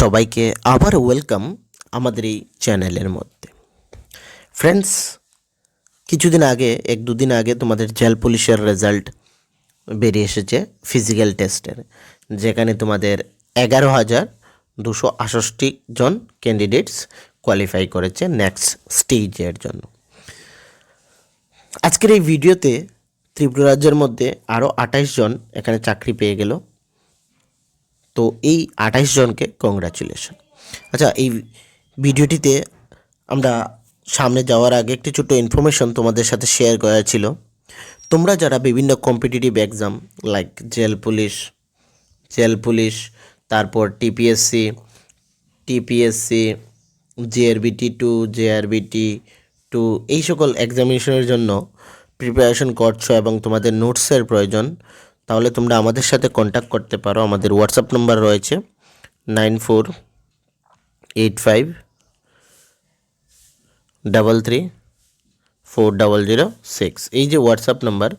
সবাইকে আবার ওয়েলকাম আমাদের এই চ্যানেলের মধ্যে। ফ্রেন্ডস কিছুদিন আগে, এক দুদিন আগে তোমাদের জেল পুলিশের রেজাল্ট বেরিয়ে এসেছে ফিজিক্যাল টেস্টের যেখানে তোমাদের এগারো হাজার দুশো আষষ্টি জন ক্যান্ডিডেটস কোয়ালিফাই করেছে নেক্সট স্টেজের জন্য। আজকের এই ভিডিওতে ত্রিপুরা রাজ্যের মধ্যে আরও আঠাইশ জন এখানে চাকরি পেয়ে গেল। তো এই আঠাইশ জনকে কংগ্রাচুলেশন আচ্ছা এই ভিডিওটিতে আমরা সামনে যাওয়ার আগে একটি ছোট্ট ইনফরমেশন তোমাদের সাথে শেয়ার করা ছিল। তোমরা যারা বিভিন্ন competitive exam like jail police jail police তারপর TPSC TPSC JRBT two JRBT two এই সকল এক্সামিনেশনের জন্য প্রিপারেশন করছ এবং তোমাদের নোটসের প্রয়োজন। তাহলে তোমরা আমাদের সাথে কন্ট্যাক্ট করতে পারো। আমাদের হোয়াটসঅ্যাপ নাম্বার রয়েছে nine four eight five double three four double zero six. এই যে হোয়াটসঅ্যাপ নাম্বার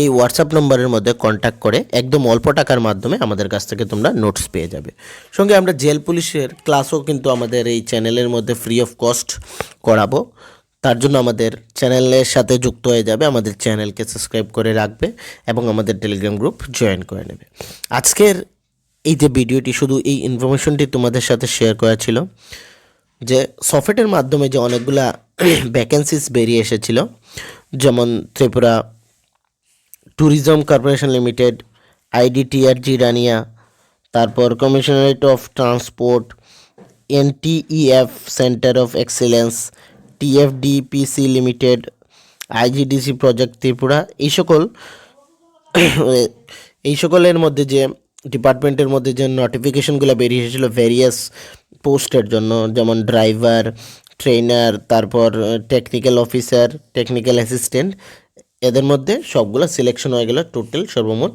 এই হোয়াটসঅ্যাপ নাম্বারের মধ্যে কন্ট্যাক্ট করে একদম অল্প টাকার মাধ্যমে আমাদের কাছ থেকে তোমরা নোটস পেয়ে যাবে। সঙ্গে আমরা জেল পুলিশের ক্লাসও কিন্তু আমাদের এই চ্যানেলের মধ্যে ফ্রি অফ কস্ট করাবো। তার জন্য আমাদের চ্যানেলের সাথে যুক্ত হয়ে যাবে। আমাদের চ্যানেলকে সাবস্ক্রাইব করে রাখবে এবং আমাদের টেলিগ্রাম গ্রুপ জয়েন করে নেবে। আজকের এই যে ভিডিওটি, শুধু এই ইনফরমেশনটি তোমাদের সাথে শেয়ার করা ছিল যে সফটওয়্যারের মাধ্যমে যে অনেকগুলা ভ্যাকেন্সিস বেরিয়ে এসেছিল, যেমন Tripura tourism corporation limited IDTRG Rania, তারপর commissionerate of transport NTEF centre of excellence TFDPC limited, IGDC project, Tripura, এই সকল এই সকলের মধ্যে যে ডিপার্টমেন্টের মধ্যে যে নোটিফিকেশনগুলো বেরিয়ে এসেছিল ভেরিয়াস পোস্টের জন্য, যেমন ড্রাইভার ট্রেনার তারপর টেকনিক্যাল অফিসার টেকনিক্যাল অ্যাসিস্ট্যান্ট এদের মধ্যে সবগুলো সিলেকশন হয়ে গেল টোটাল সর্বমোট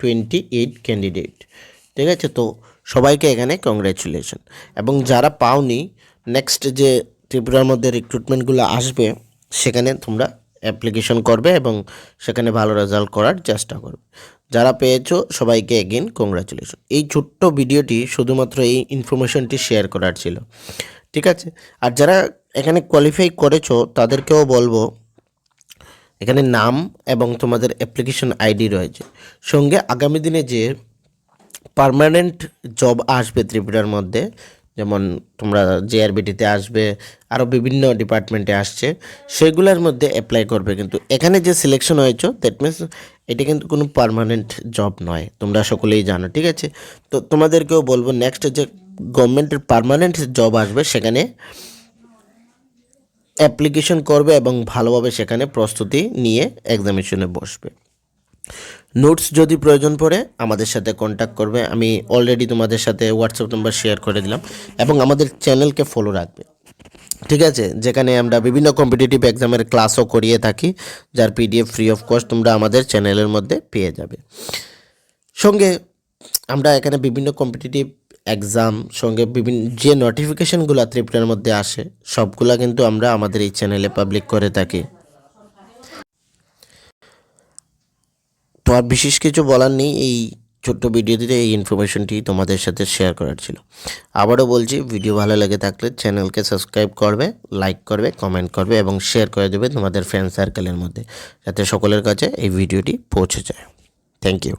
টোয়েন্টি এইট ক্যান্ডিডেট ঠিক আছে? তো সবাইকে এখানে কংগ্রাচুলেশন এবং যারা পাওনি নেক্সট যে ত্রিপুরার মধ্যে রিক্রুটমেন্টগুলো আসবে, সেখানে তোমরা অ্যাপ্লিকেশন করবে এবং সেখানে ভালো রেজাল্ট করার চেষ্টা করবে। যারা পেয়েছ সবাইকে এগেন কংগ্রাচুলেশন এই ছোট্ট ভিডিওটি শুধুমাত্র এই ইনফরমেশনটি শেয়ার করার ছিল। ঠিক আছে? আর যারা এখানে কোয়ালিফাই করেছ, তাদেরকেও বলব, এখানে নাম এবং তোমাদের অ্যাপ্লিকেশন আইডি রয়েছে। সঙ্গে আগামী দিনে যে পার্মানেন্ট জব আসবে ত্রিপুরার মধ্যে যেমন তোমরা জেআরবিটিতে আসবে আরও বিভিন্ন ডিপার্টমেন্টে আসছে, সেগুলোর মধ্যে অ্যাপ্লাই করবে। কিন্তু এখানে যে সিলেকশন হয়েছে দ্যাট মিনস এটা কিন্তু কোনো পার্মানেন্ট জব নয়, তোমরা সকলেই জানো, ঠিক আছে? তো তোমাদেরকেও বলব নেক্সট যে গভর্নমেন্টের পার্মানেন্ট জব আসবে, সেখানে অ্যাপ্লিকেশন করবে এবং ভালোভাবে সেখানে প্রস্তুতি নিয়ে এক্সামিনেশনে বসবে। নোটস যদি প্রয়োজন পড়ে, আমাদের সাথে কন্ট্যাক্ট করবে। আমি অলরেডি তোমাদের সাথে হোয়াটসঅ্যাপ নাম্বার শেয়ার করে দিলাম এবং আমাদের চ্যানেলকে ফলো রাখবে। ঠিক আছে? যেখানে আমরা বিভিন্ন কম্পিটিটিভ এক্সামের ক্লাসও করিয়ে থাকি, যার পিডিএফ ফ্রি অফ কস্ট তোমরা আমাদের চ্যানেলের মধ্যে পেয়ে যাবে। সঙ্গে আমরা এখানে বিভিন্ন কম্পিটিটিভ এক্সাম সঙ্গে বিভিন্ন যে নোটিফিকেশনগুলো ত্রিপুরার মধ্যে আসে, সবগুলা কিন্তু আমরা আমাদের এই চ্যানেলে পাবলিক করে থাকি। আর বিশেষ কিছু বলার নেই, এই ছোট্ট ভিডিওতে এই ইনফরমেশনটি তোমাদের সাথে শেয়ার করার ছিল। আবারও বলছি ভিডিও ভালো লাগে থাকলে চ্যানেলকে সাবস্ক্রাইব করবে লাইক করবে কমেন্ট করবে এবং শেয়ার করে দেবে তোমাদের ফ্রেন্ড সার্কেলের মধ্যে, যাতে সকলের কাছে এই ভিডিওটি পৌঁছে যায়। Thank you